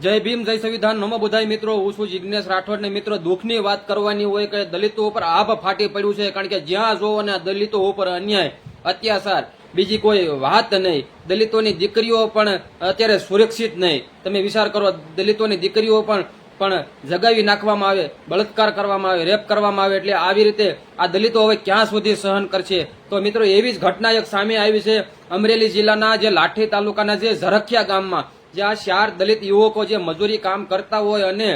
જય ભીમ, જય સંવિધાન. નમો બધાય મિત્રો, હું છું જિજ્ઞેશ રાઠોડ ને મિત્રો, દુઃખની વાત કરવાની હોય કે દલિતો ઉપર આભ ફાટી પડ્યું છે, કારણ કે જ્યાં જો અને દલિતો ઉપર અન્યાય, અત્યાચાર, બીજી કોઈ વાત નહીં. દલિતોની દીકરીઓ પણ અત્યારે સુરક્ષિત નહીં. તમે વિચાર કરો, દલિતોની દીકરીઓ પણ પણ જગાવી નાખવામાં આવે, બળાત્કાર કરવામાં આવે, રેપ કરવામાં આવે, એટલે આવી રીતે આ દલિતો હવે ક્યાં સુધી સહન કરશે? તો મિત્રો, એવી જ ઘટના એક સામે આવી છે અમરેલી જિલ્લાના જે લાઠી તાલુકાના જે ઝરખિયા ગામમાં. જે આ ચાર દલિત યુવકો જે મજૂરી કામ કરતા હોય અને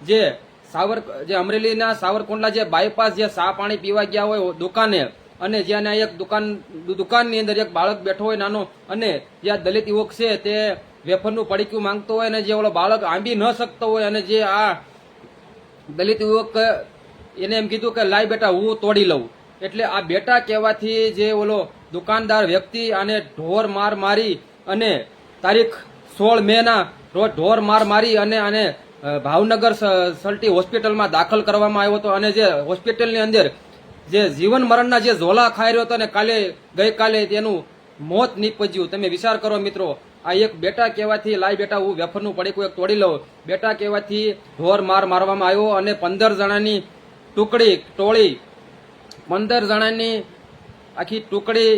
જે સાવર જે અમરેલીના સાવરકુંડલા જે બાયપાસ જે સા પાણી પીવા ગયા હોય દુકાને અને જ્યાં એક દુકાન દુકાનની અંદર એક બાળક બેઠો હોય નાનો અને જે આ દલિત યુવક છે તે વેફરનું પડીક્યું માંગતો હોય અને જે ઓલો બાળક આંબી ન શકતો હોય અને જે આ દલિત યુવક એને એમ કીધું કે, લાય બેટા, હું તોડી લઉં. એટલે આ બેટા કહેવાથી જે ઓલો દુકાનદાર વ્યક્તિ આને ઢોર માર મારી અને તારીખ સોળ મે ના રોજ ઢોર માર મારી અને આને ભાવનગર સલટી હોસ્પિટલમાં દાખલ કરવામાં આવ્યો હતો. અને જે હોસ્પિટલની અંદર જે જીવન મરણના જે ઝોલા ખાઈ રહ્યો હતો અને કાલે ગઈકાલે તેનું મોત નીપજ્યું. તમે વિચાર કરો મિત્રો, આ એક બેટા કહેવાથી લાય બેટા, હું વેફરનું પડીકું એક તોડી લઉં. બેટા કહેવાથી ઢોર માર મારવામાં આવ્યો અને પંદર જણાની ટુકડી, ટોળી, પંદર જણાની આખી ટુકડી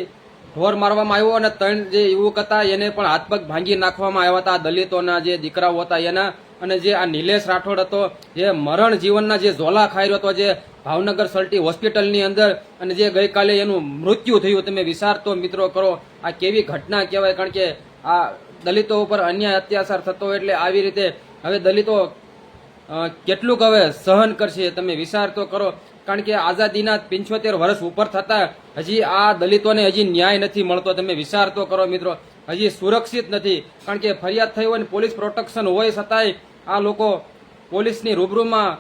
ઢોર મારવામાં આવ્યો અને ત્રણ જે યુવક હતા, એને પણ હાથ પગ ભાંગી નાખવામાં આવ્યા હતા. દલિતોના જે દીકરાઓ હતા એના અને જે આ નિલેશ રાઠોડ હતો, જે મરણ જીવનના જે ઝોલા ખાઈ રહ્યો હતો, જે ભાવનગર સલટી હોસ્પિટલની અંદર અને જે ગઈકાલે એનું મૃત્યુ થયું, તમે વિચાર તો મિત્રો કરો, આ કેવી ઘટના કહેવાય? કારણ કે આ દલિતો ઉપર અન્યાય અત્યાચાર થતો એટલે આવી રીતે હવે દલિતો કેટલુંક હવે સહન કરશે, તમે વિચાર તો કરો. કારણ કે આઝાદીના પંચોતેર વર્ષ ઉપર થતા હજી આ દલિતોને હજી ન્યાય નથી મળતો, તમે વિચાર તો કરો મિત્રો. હજી સુરક્ષિત નથી. કારણ કે ફરિયાદ થઈ હોય ને પોલીસ પ્રોટેક્શન હોય છતાંય આ લોકો પોલીસની રૂબરૂમાં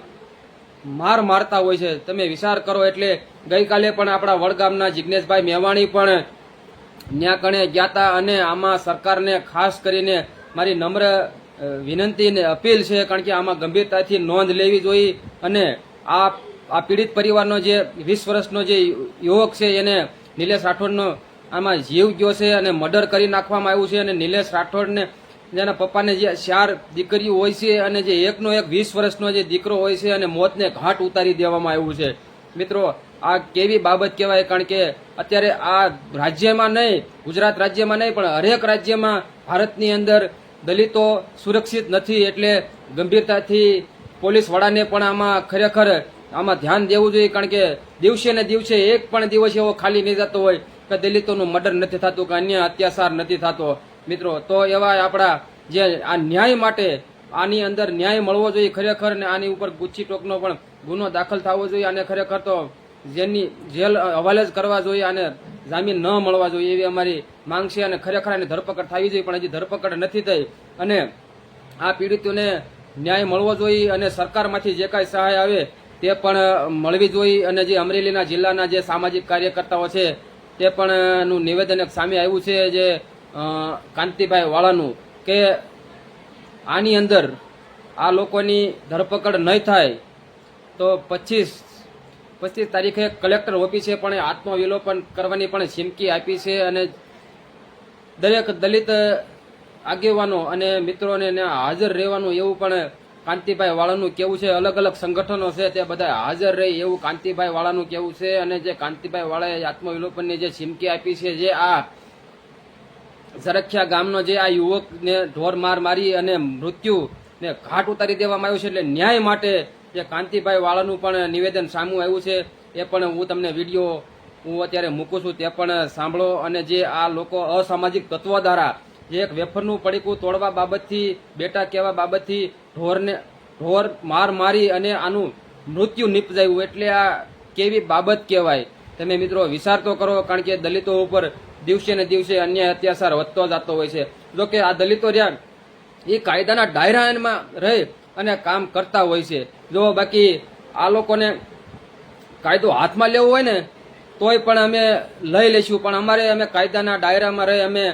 માર મારતા હોય છે. તમે વિચાર કરો એટલે ગઈકાલે પણ આપણા વડગામના જિજ્ઞેશભાઈ મેવાણી પણ ન્યા કણે ગયા હતા અને આમાં સરકારને ખાસ કરીને મારી નમ્ર વિનંતી અને અપીલ છે, કારણ કે આમાં ગંભીરતાથી નોંધ લેવી જોઈએ અને આ આ પીડિત પરિવારનો જે વીસ વર્ષનો જે યુવક છે, એને નિલેશ રાઠોડનો આમાં જીવ ગયો છે અને મર્ડર કરી નાખવામાં આવ્યું છે અને નિલેશ રાઠોડને જેના પપ્પાને જે ચાર દીકરીઓ હોય છે અને જે એકનો એક વીસ વર્ષનો જે દીકરો હોય છે અને મોતને ઘાટ ઉતારી દેવામાં આવ્યું છે. મિત્રો, આ કેવી બાબત કહેવાય? કારણ કે અત્યારે આ રાજ્યમાં નહીં, ગુજરાત રાજ્યમાં નહીં, પણ હરેક રાજ્યમાં ભારતની અંદર દલિતો સુરક્ષિત નથી એટલે ગંભીરતાથી પોલીસ વડાને પણ આમાં ખરેખર આમાં ધ્યાન દેવું જોઈએ, કારણ કે દિવસે ને દિવસે એક પણ દિવસ એવો ખાલી નહીં જતો હોય કે દલિતોનું મર્ડર નથી થતું, કે અન્ય અત્યાચાર નથી થતો. મિત્રો, તો એવા આપણા જે આ ન્યાય માટે આની અંદર ન્યાય મળવો જોઈએ ખરેખર ને આની ઉપર ગુચ્છી ટોકનો પણ ગુનો દાખલ થવો જોઈએ અને ખરેખર તો જેની જેલ હવાલે જ કરવા જોઈએ અને જામીન ન મળવા જોઈએ એવી અમારી માંગ છે અને ખરેખર આની ધરપકડ થવી જોઈએ, પણ હજી ધરપકડ નથી થઈ. અને આ પીડિતોને ન્યાય મળવો જોઈએ અને સરકારમાંથી જે કાંઈ સહાય આવે તે પણ મળવી જોઈએ અને જે અમરેલીના જિલ્લાના જે સામાજિક કાર્યકર્તાઓ છે, તે પણ નું નિવેદન એક સામે આવ્યું છે જે કાંતિભાઈ વાળાનું કે આની અંદર આ લોકોની ધરપકડ નહીં થાય તો પચીસ પચીસ તારીખે કલેક્ટર ઓફિસે પણ આત્મવિલોપન કરવાની પણ ચીમકી આપી છે અને દરેક દલિત આગેવાનો અને મિત્રોને હાજર રહેવાનું એવું પણ કાંતિભાઈ વાળાનું કેવું છે? અલગ અલગ સંગઠનો છે, તે બધા હાજર રહે એવું કાંતિભાઈ વાળાનું કેવું છે? અને જે કાંતિભાઈ વાળાએ આત્મવિલોપનની જે ચીમકી આપી છે, જે આ ઝરખિયા ગામનો જે આ યુવકને ઢોર માર મારી અને મૃત્યુ ને ઘાટ ઉતારી દેવામાં આવ્યું છે, એટલે ન્યાય માટે જે કાંતિભાઈ વાળાનું પણ નિવેદન સામું આવ્યું છે, એ પણ હું તમને વીડિયો હું અત્યારે મૂકું છું, તે પણ સાંભળો. અને જે આ લોકો અસામાજિક તત્વો દ્વારા જે એક વેફરનું પડીકું તોડવા બાબતથી, બેટા કહેવા બાબતથી ઢોરને, ઢોર માર મારી અને આનું મૃત્યુ નિપજાયું એટલે આ કેવી બાબત કહેવાય? તમે મિત્રો વિચાર તો કરો, કારણ કે દલિતો ઉપર દિવસે ને દિવસે અન્યાય, અત્યાચાર વધતો જતો હોય છે. જો કે આ દલિતો રહ્યા એ કાયદાના ડાયરામાં રહી અને કામ કરતા હોય છે. જો બાકી આ લોકોને કાયદો હાથમાં લેવો હોય ને, તોય પણ અમે લઈ લઈશું. પણ અમારે અમે કાયદાના ડાયરામાં રહી અમે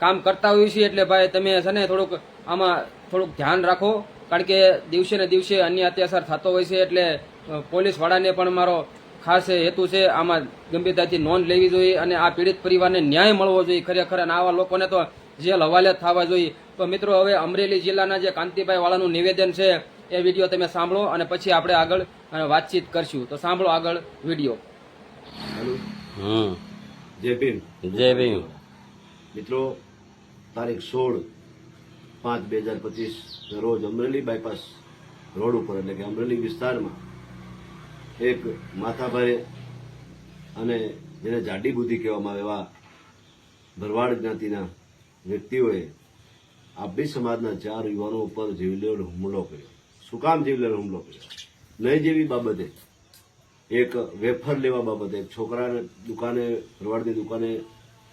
કામ કરતા હોઈએ છીએ. એટલે ભાઈ તમે છે ને થોડુંક આમાં થોડુંક ધ્યાન રાખો. કારણ કે દિવસે ને દિવસે અન્ય અત્યાચાર થતો હોય છે એટલે પોલીસ વાળાને પણ મારો ખાસ હેતુ છે આમાં ગંભીરતાથી નોંધ લેવી જોઈએ અને આ પીડિત પરિવારને ન્યાય મળવો જોઈએ. ખરેખર અને આવા લોકોને તો જેલ હવાલે થવા જોઈએ. તો મિત્રો હવે અમરેલી જિલ્લાના જે કાંતિભાઈ વાળાનું નિવેદન છે એ વીડિયો તમે સાંભળો અને પછી આપણે આગળ વાતચીત કરશું. તો સાંભળો આગળ વીડિયો. જય ભીમ. જય ભીમ. મિત્રો તારીખ સોળ પાંચ બે હજાર પચીસ રોજ અમરેલી બાયપાસ રોડ ઉપર, એટલે કે અમરેલી વિસ્તારમાં એક માથાભારે અને જેને જાડી બુદ્ધિ કહેવામાં આવે એવા ભરવાડ જ્ઞાતિના વ્યક્તિઓએ આબી સમાજના ચાર યુવાનો ઉપર જીવલેણ હુમલો કર્યો. શું કામ જીવલેણ હુમલો કર્યો? નહીં જેવી બાબતે, એક વેફર લેવા બાબતે, એક છોકરાને દુકાને, ભરવાડની દુકાને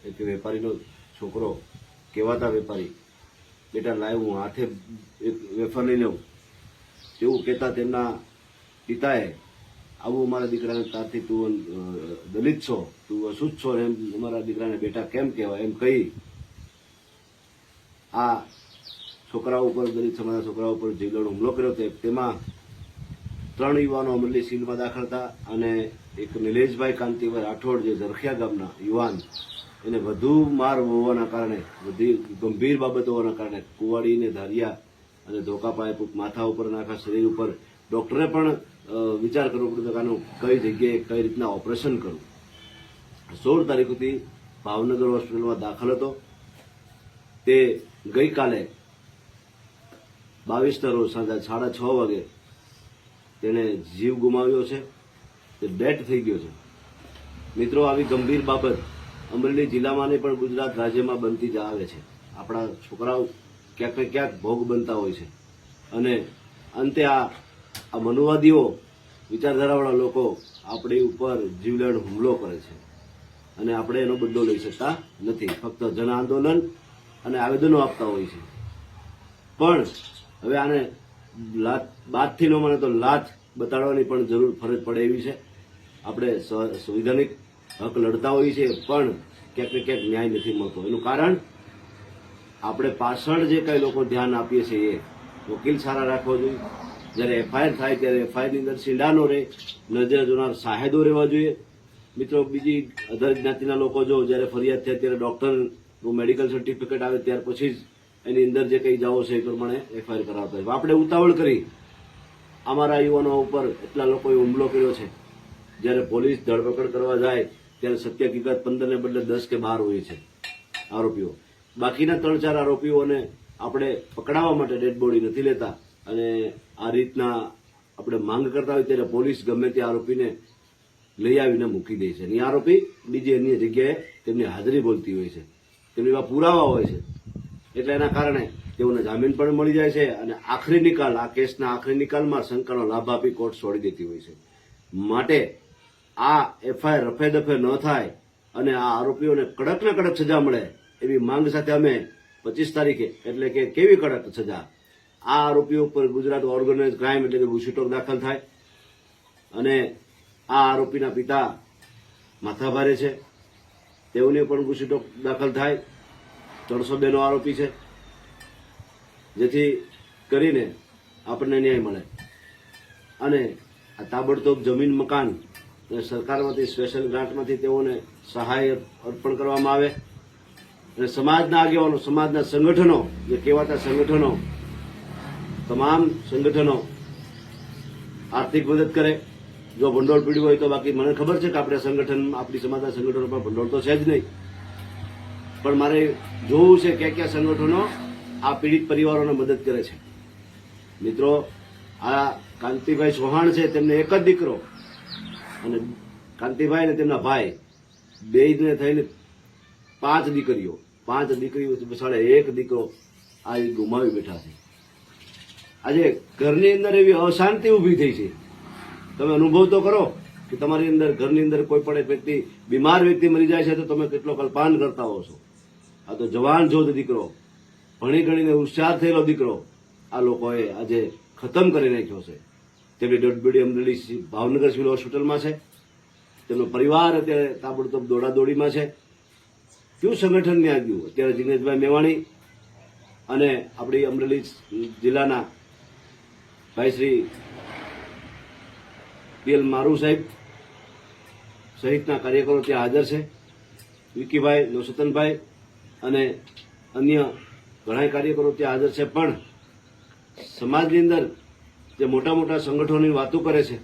એક વેપારીનો છોકરો કહેવાતા વેપારી બેટા લાવ હું હાથે એક વેફર લઈ લઉં એવું કહેતા તેમના પિતાએ, આવું અમારા દીકરાને તારથી તું દલિત છો, તું અશુદ્ધ છો એમ અમારા દીકરાને બેટા કેમ કહેવાય? એમ કહી આ છોકરાઓ ઉપર, દલિત સમાજના છોકરાઓ ઉપર જીવલેણ હુમલો કર્યો હતો તેમાં ત્રણ યુવાનો અમરેલી સિવિલમાં દાખલ હતા અને એક નિલેશભાઈ કાંતિભાઈ રાઠોડ, જે ઝરખિયા ગામના યુવાન એને વધુ માર હોવાના કારણે, બધી ગંભીર બાબતો હોવાના કારણે કુવાડીને ધારિયા અને ધોકા પાઇપ માથા ઉપર નાખા શરીર ઉપર. ડોક્ટરે પણ વિચાર કરવો પડતો કે કઈ જગ્યાએ કઈ રીતના ઓપરેશન કરવું. સોળ તારીખથી ભાવનગર હોસ્પિટલમાં દાખલ હતો. તે ગઈકાલે બાવીસના રોજ સાંજે સાડા છ વાગે તેણે જીવ ગુમાવ્યો છે. તે ડેટ થઈ ગયો છે. મિત્રો, આવી ગંભીર બાબત અમરેલી જિલ્લામાં નહીં પણ ગુજરાત રાજ્યમાં બનતી જ આવે છે. આપણા છોકરાઓ ક્યાંક ને ક્યાંક ભોગ બનતા હોય છે. અને અંતે આ આ મનુવાદીઓ વિચારધારાવાળા લોકો આપણી ઉપર જીવલેણ હુમલો કરે છે. અને આપણે એનો બદલો લઈ શકતા નથી. ફક્ત જન આંદોલન અને આવેદનો આપતા હોય છે. પણ હવે આને લાત, બાદથી ન મને તો લાત બતાડવાની પણ જરૂર ફરજ પડે એવી છે. આપણે સંવિધાનિક હક લડતા હોઈએ છીએ પણ ક્યાંક ને ક્યાંક ન્યાય નથી મળતો. એનું કારણ? આપણે પાછળ જે કઈ લોકો ધ્યાન આપીએ છીએ, એ વકીલ સારા રાખવો જોઈએ. જ્યારે એફઆઈઆર થાય ત્યારે એફઆઈઆરની અંદર અંદર સીંડાનો રહે, નજરે જોનાર સાહેદો રહેવા જોઈએ. મિત્રો, બીજી અધર જ્ઞાતિના લોકો જો જ્યારે ફરિયાદ થાય ત્યારે ડોક્ટરનું મેડિકલ સર્ટિફિકેટ આવે ત્યાર પછી જ એની અંદર જે કંઈ જાઓ છે એ પ્રમાણે એફઆઈઆર કરાવતા હોય. આપણે ઉતાવળ કરી. અમારા યુવાનો ઉપર એટલા લોકોએ હુમલો કર્યો છે. જ્યારે પોલીસ ધરપકડ કરવા જાય ત્યારે સત્ય હકીકત પંદર ને બદલે દસ કે બાર હોય છે આરોપીઓ. બાકીના ત્રણ ચાર આરોપીઓને આપણે પકડાવવા માટે ડેડ બોડી નથી લેતા અને આ રીતના આપણે માંગ કરતા હોય ત્યારે પોલીસ ગમે તે આરોપીને લઈ આવીને મૂકી દે છે. અને આરોપી બીજી અન્ય જગ્યાએ તેમની હાજરી બોલતી હોય છે. તેમની એવા પુરાવા હોય છે. એટલે એના કારણે તેઓને જામીન પણ મળી જાય છે અને આખરી નિકાલ, આ કેસના આખરી નિકાલમાં શંકાનો લાભ આપી કોર્ટ છોડી દેતી હોય છે. માટે આ એફઆઈઆર રફે દફે ન થાય અને આ આરોપીઓને કડક ને કડક સજા મળે એવી માંગ સાથે અમે પચીસ તારીખે એટલે કે કેવી કડક સજા? આ આરોપીઓ ઉપર ગુજરાત ઓર્ગેનાઇઝ ક્રાઇમ એટલે કે ગુસ્સીટોક દાખલ થાય અને આ આરોપીના પિતા માથાભારે છે. તેઓને પણ ગુસ્સીટોક દાખલ થાય. ત્રણસો બેનો આરોપી છે. જેથી કરીને આપણને ન્યાય મળે. અને આ તાબડતોબ જમીન મકાન સરકારમાંથી, સ્પેશિયલ ગ્રાન્ટમાંથી તેઓને સહાય અર્પણ કરવામાં આવે. અને સમાજના આગેવાનો, સમાજના સંગઠનો, જે કહેવાતા સંગઠનો, તમામ સંગઠનો આર્થિક મદદ કરે. જો ભંડોળ પીડ્યું હોય તો બાકી મને ખબર છે કે આપણે સંગઠન, આપણી સમાજના સંગઠનો પર ભંડોળ તો છે જ નહીં. પણ મારે જોવું છે ક્યાં ક્યાં સંગઠનો આ પીડિત પરિવારોને મદદ કરે છે. મિત્રો, આ કાંતિભાઈ ચૌહાણ છે, તેમને એક જ દીકરો અને કાંતિભાઈ ને તેમના ભાઈ બેયને થઈને પાંચ દીકરીઓ પાંચ દીકરીઓ બસાડે, એક દીકરો આ ગુમાવી બેઠા છે. આજે ઘરની અંદર એવી અશાંતિ ઊભી થઈ છે. તમે અનુભવ તો કરો કે તમારી અંદર, ઘરની અંદર કોઈ પણ વ્યક્તિ, બીમાર વ્યક્તિ મરી જાય છે તો તમે કેટલો કલ્પાન કરતા હો છો. આ તો જવાન જોધ દીકરો, ભણી ગણીને હોશિયાર થયેલો દીકરો, આ લોકોએ આજે ખતમ કરી નાખ્યો છે. તેમની ડોડબડી અમરેલી ભાવનગર સિવિલ હોસ્પિટલમાં છે. તેમનો પરિવાર અત્યારે તાબડતોબ દોડાદોડીમાં છે. કયું સંગઠન ત્યાં ગયું અત્યારે જિગ્નેશભાઈ મેવાણી અને આપણી અમરેલી જિલ્લાના ભાઈ શ્રી પીએલ મારુ સાહેબ સહિતના કાર્યકરો ત્યાં હાજર છે. વિકીભાઈ નવસતનભાઈ અને અન્ય ઘણા કાર્યકરો ત્યાં હાજર છે. પણ સમાજની અંદર જે મોટા મોટા સંગઠનોની વાતો કરે છે,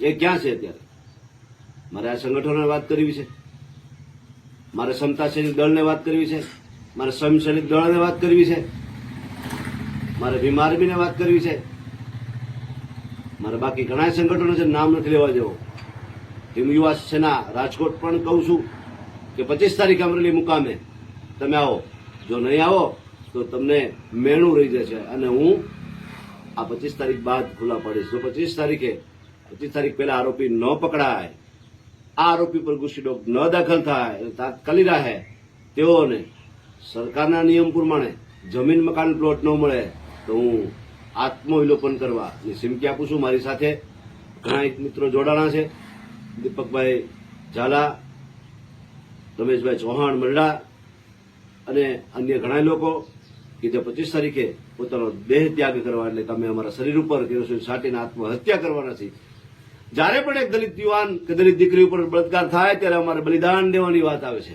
એ ક્યાં છે અત્યારે? મારે આ સંગઠનોને વાત કરવી છે? મારે સમતા સૈનિક દળને વાત કરવી છે? મારે સ્વયં સૈનિક દળને વાત કરવી છે? મારે ભીમ આર્મીને વાત કરવી છે? મારે બાકી ઘણા સંગઠનો છે, નામ નથી લેવા જેવો. હિમ યુવા સેના રાજકોટ પણ કહું છું કે પચીસ તારીખ અમરેલી મુકામે તમે આવો. જો નહીં આવો, તો તમને મેણું રહી જશે અને હું આ પચીસ તારીખ બાદ ખુલ્લા પાડીશ જો પચીસ તારીખે, પચીસ તારીખ પહેલા આરોપી ન પકડાય, આ આરોપી પર ગુસ્સી ડોક ન દાખલ થાય તાત્કાલિક રાહે તેઓને સરકારના નિયમ પ્રમાણે જમીન મકાન પ્લોટ ન મળે તો હું આત્મવિલોપન કરવા સિમકી આપું છું. મારી સાથે ઘણા એક મિત્રો જોડાણા છે. દીપકભાઈ ઝાલા, રમેશભાઈ ચૌહાણ મરડા અને અન્ય ઘણા લોકો કે જે પચીસ તારીખે પોતાનો દેહ ત્યાગ કરવા એટલે તમે અમારા શરીર ઉપર કેરોસીન છાંટીને આત્મહત્યા કરવાના છીએ જ્યારે પણ એક દલિત યુવાન કે દલિત દીકરી ઉપર બળાત્કાર થાય ત્યારે અમારે બલિદાન દેવાની વાત આવે છે.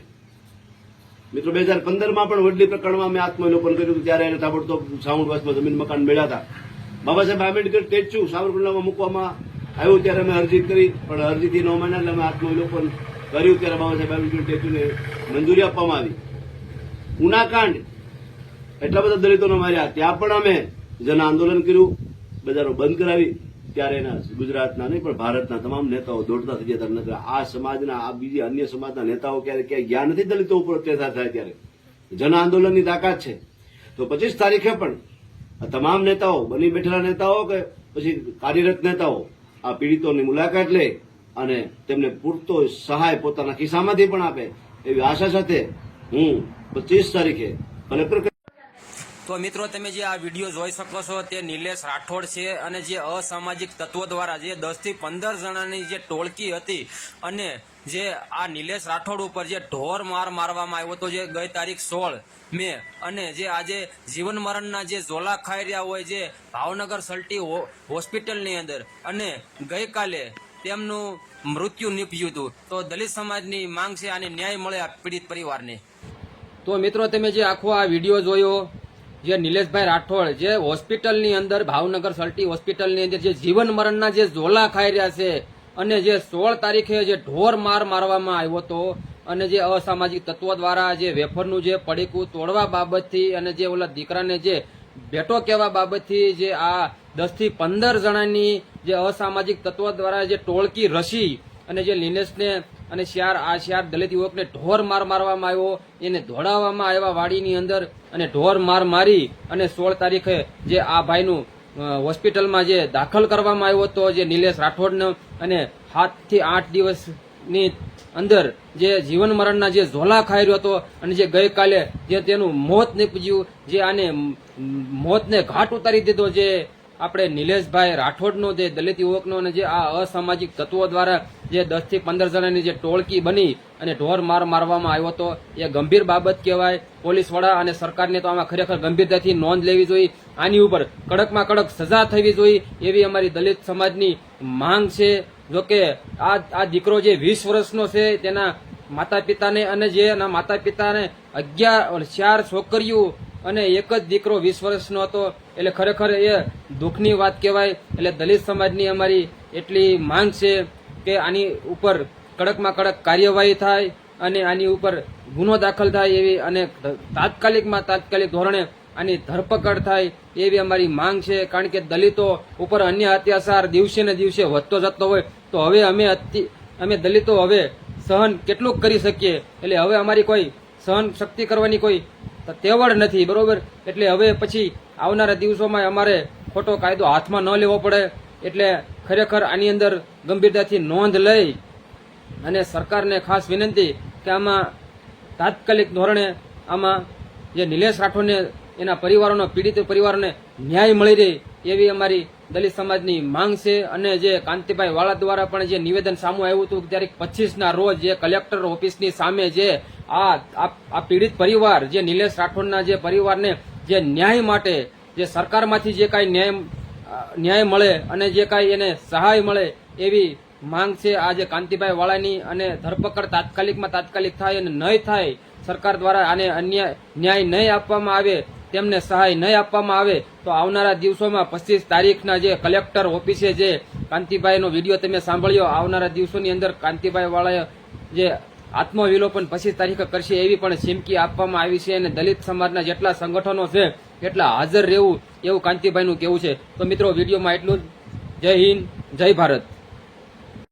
મિત્રો, બે હજાર પંદરમાં પણ વડલી પ્રકરણમાં મેં આત્મવિલોપન કર્યું ત્યારે એને તાબડતોબ સાઉન્ડ જમીન મકાન મેળ્યા હતા. બાબા સાહેબ આંબેડકર સ્ટેચ્યુ સાવરકુંડલામાં મૂકવામાં આવ્યું ત્યારે અમે અરજી કરી, પણ અરજીથી નવ મહિના એટલે અમે આત્મવિલોપન કર્યું, ત્યારે બાબા સાહેબ આંબેડકર સ્ટેચ્યુને મંજૂરી આપવામાં આવી. ઉનાકાંડ એટલા બધા દલિતોને માર્યા. ત્યાં પણ અમે જન આંદોલન કર્યું. બજારો બંધ કરાવી. ત્યારે એના ગુજરાતના નહીં, પણ ભારતના તમામ નેતાઓ દોડતા થઈ જતા નથી આ સમાજના, આ બીજી અન્ય સમાજના નેતાઓ ક્યારે ક્યાંય ગયા નથી દલિતો ઉપર અત્યાચાર થાય ત્યારે. જન આંદોલનની તાકાત છે. તો પચીસ તારીખે પણ તમામ નેતાઓ, બની બેઠેલા નેતાઓ કે પછી કાર્યરત નેતાઓ, આ પીડિતોની મુલાકાત લે અને તેમને પૂરતો સહાય પોતાના ખિસ્સામાંથી પણ આપે. એવી આશા સાથે હું પચીસ તારીખે કલેક્ટર તો મિત્રો, તમે જે આ વીડિયો જોઈ શકો છો, તે નિલેશ રાઠોડ છે અને જે અસામાજિક તત્વો દ્વારા જે દસથી પંદર જણાની જે ટોળકી હતી અને જે આ નિલેશ રાઠોડ ઉપર જે ઢોર માર મારવામાં આવ્યો હતો જે ગઈ તારીખ સોળ મે અને જે આજે જીવન મરણના જે ઝોલા ખાઈ રહ્યા હોય જે ભાવનગર સલ્ટી હોસ્પિટલની અંદર અને ગઈકાલે તેમનું મૃત્યુ નીપજ્યું હતું. તો દલિત સમાજની માંગ છે, આને ન્યાય મળે આ પીડિત પરિવારને. તો મિત્રો, તમે જે આખો આ વીડિયો જોયો જે નિલેશભાઈ રાઠોડ, જે હોસ્પિટલની અંદર, ભાવનગર સલ્ટી હોસ્પિટલની અંદર જે જીવન મરણના જે ઝોલા ખાઈ રહ્યા છે અને જે સોળ તારીખે જે ઢોર માર મારવામાં આવ્યો હતો અને જે અસામાજિક તત્વો દ્વારા જે વેફરનું જે પડીકું તોડવા બાબતથી અને જે ઓલા દીકરાને જે ભેટો કહેવા બાબતથી જે આ દસથી પંદર જણાની જે અસામાજિક તત્વો દ્વારા જે ટોળકી રસી અને જે નિલેશને અને શિયાર, આ શિયાર દલિત યુવકને ઢોર માર મારવામાં આવ્યો. એને દોડાવવામાં આવ્યા વાડીની અંદર અને ઢોર માર મારી અને સોળ તારીખે જે આ ભાઈનું હોસ્પિટલમાં જે દાખલ કરવામાં આવ્યો હતો, જે નિલેશ રાઠોડનો અને સાતથી આઠ દિવસની અંદર જે જીવન મરણના જે ઝોલા ખાઈ રહ્યો હતો અને જે ગઈકાલે જે તેનું મોત નીપજ્યું, જે આને મોતને ઘાટ ઉતારી દીધો, જે આપણે નિલેશભાઈ રાઠોડનો જે દલિત યુવકનો અને જે આ અસામાજિક તત્વો દ્વારા જે દસથી પંદર જણાની જે ટોળકી બની અને ઢોર માર મારવામાં આવ્યો હતો એ ગંભીર બાબત કહેવાય. પોલીસ વડા અને સરકારને તો આમાં ખરેખર ગંભીરતાથી નોંધ લેવી જોઈએ. આની ઉપર કડકમાં કડક સજા થવી જોઈએ એવી અમારી દલિત સમાજની માંગ છે. જોકે આ આ દીકરો જે વીસ વર્ષનો છે તેના માતા પિતાને અને જે એના માતા પિતાને અગિયાર ચાર છોકરીઓ અને એક જ દીકરો વીસ વર્ષનો હતો. એટલે ખરેખર એ દુઃખની વાત કહેવાય. એટલે દલિત સમાજની અમારી એટલી માંગ છે કે આની ઉપર કડકમાં કડક કાર્યવાહી થાય અને આની ઉપર ગુનો દાખલ થાય એવી અને તાત્કાલિકમાં તાત્કાલિક ધોરણે આની ધરપકડ થાય એવી અમારી માંગ છે. કારણ કે દલિતો ઉપર અન્ય અત્યાચાર દિવસે ને દિવસે વધતો જતો હોય તો હવે અમે અમે દલિતો હવે સહન કેટલું કરી શકીએ. એટલે હવે અમારી કોઈ સહન શક્તિ કરવાની કોઈ તેવડ નથી, બરોબર? એટલે હવે પછી આવનારા દિવસોમાં અમારે ખોટો કાયદો હાથમાં ન લેવો પડે. એટલે ખરેખર આની અંદર ગંભીરતાથી નોંધ લઈ અને સરકારને ખાસ વિનંતી કે આમાં તાત્કાલિક ધોરણે આમાં જે નિલેશ રાઠોડને એના પરિવારોનો, પીડિત પરિવારોને ન્યાય મળી રહે એવી અમારી દલિત સમાજની માંગ છે. અને જે કાંતિભાઈ વાળા દ્વારા પણ જે નિવેદન સામું આવ્યું હતું ત્યારે પચીસના રોજ જે કલેક્ટર ઓફિસની સામે જે આ આ પીડિત પરિવાર, જે નિલેશ રાઠોડના જે પરિવારને જે ન્યાય માટે, જે સરકારમાંથી જે કાંઈ ન્યાય ન્યાય મળે અને જે કાંઈ એને સહાય મળે એવી માંગ છે આજે કાંતિભાઈ વાળાની અને ધરપકડ તાત્કાલિકમાં તાત્કાલિક થાય અને નહીં થાય, સરકાર દ્વારા આને અન્ય ન્યાય નહીં આપવામાં આવે, તેમને સહાય નહીં આપવામાં આવે, તો આવનારા દિવસોમાં પચીસ તારીખના જે કલેક્ટર ઓફિસે જે કાંતિભાઈનો વીડિયો તમે સાંભળ્યો, આવનારા દિવસોની અંદર કાંતિભાઈ વાળાએ જે આત્મવિલોપન પચીસ તારીખે કરશે એવી પણ ચીમકી આપવામાં આવી છે અને દલિત સમાજના જેટલા સંગઠનો છે, એટલા હાજર રહેવું એવું કાંતિભાઈનું કેવું છે. તો મિત્રો, વિડીયોમાં એટલું જય હિન્દ, જય ભારત.